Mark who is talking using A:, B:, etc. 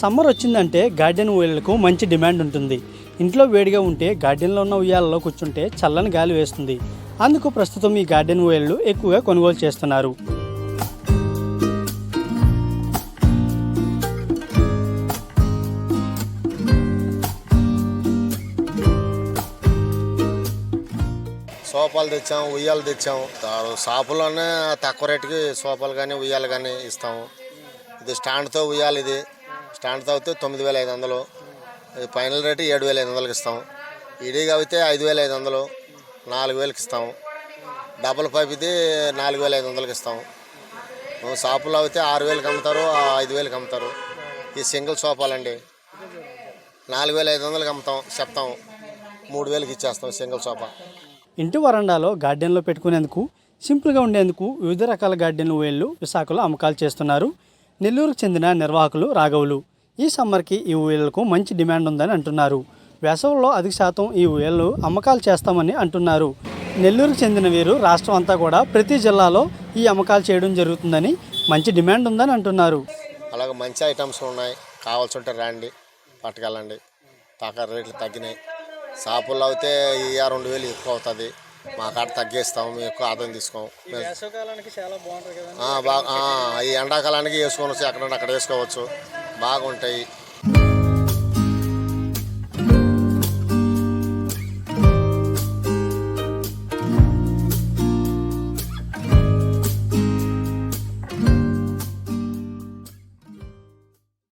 A: Summer వచ్చిందంటే garden ఉయ్యాలకు మంచి demand ఉంటుంది. ఇంట్లో వేడిగా ఉంటే గార్డెన్లో ఉన్న ఉయ్యాలలో కూర్చుంటే చల్లని గాలి వేస్తుంది. అందుకు ప్రస్తుతం ఈ గార్డెన్ ఉయ్యాలు ఎక్కువగా కొనుగోలు చేస్తున్నారు.
B: సోఫాలు తెచ్చాం ఉయ్యాలు తెచ్చాం. షాపులోనే తక్కువ రేటుకి సోఫాలు కానీ ఉయ్యాలు కానీ ఇస్తాము. ఇది స్టాండ్తో ఉయ్యాలి ఇది. స్టాండ్తో అయితే తొమ్మిది వేల ఐదు వందలు. ఫైనల్ రేటు ఏడు వేల ఐదు వందలకి ఇస్తాం ఇడిగా అయితే ఐదు వేల ఐదు వందలు. నాలుగు వేలకి ఇస్తాం డబల్ పైప్ ఇది నాలుగు వేల ఐదు వందలకి ఇస్తాం షాపులో అయితే ఆరు వేలకి అమ్ముతారు ఐదు వేలకి అమ్ముతారు. ఈ సింగిల్ సోఫాలండి. నాలుగు వేల ఐదు వందలకి అమ్ముతాం చెప్తాం. మూడు వేలకి ఇచ్చేస్తాం సింగిల్ సోఫా.
A: ఇంటి వరండాలో గార్డెన్లో పెట్టుకునేందుకు సింపుల్గా ఉండేందుకు వివిధ రకాల గార్డెన్ వేళ్ళు విశాఖలో అమ్మకాలు చేస్తున్నారు. నెల్లూరుకు చెందిన నిర్వాహకులు రాఘవులు. ఈ సమ్మర్కి ఈ ఊయలకు మంచి డిమాండ్ ఉందని అంటున్నారు. వేసవిలో అధిక శాతం ఈ ఊయలు అమ్మకాలు చేస్తామని అంటున్నారు. నెల్లూరుకు చెందిన వీరు రాష్ట్రం అంతా కూడా ప్రతి జిల్లాలో ఈ అమ్మకాలు చేయడం జరుగుతుందని మంచి డిమాండ్ ఉందని అంటున్నారు.
B: అలాగే మంచి ఐటమ్స్ ఉన్నాయి. కావాల్సి ఉంటే రండి పట్టుకెళ్ళండి. తాకా రేట్లు తగ్గినాయి. షాపుల్లో అయితే ఈ రెండు వేలు ఎక్కువ అవుతుంది. మా కాడ తగ్గిస్తాం మేము ఎక్కువ ఆదాయం తీసుకోం. మేము-
A: వేసవకాలానికి చాలా బాగుంటుంది కదా
B: ఆ, బాగా ఆ, ఈ ఎండాకాలానికి వేసుకోవచ్చు ఎక్కడన్నా అక్కడ వేసుకోవచ్చు. బాగుంటాయి.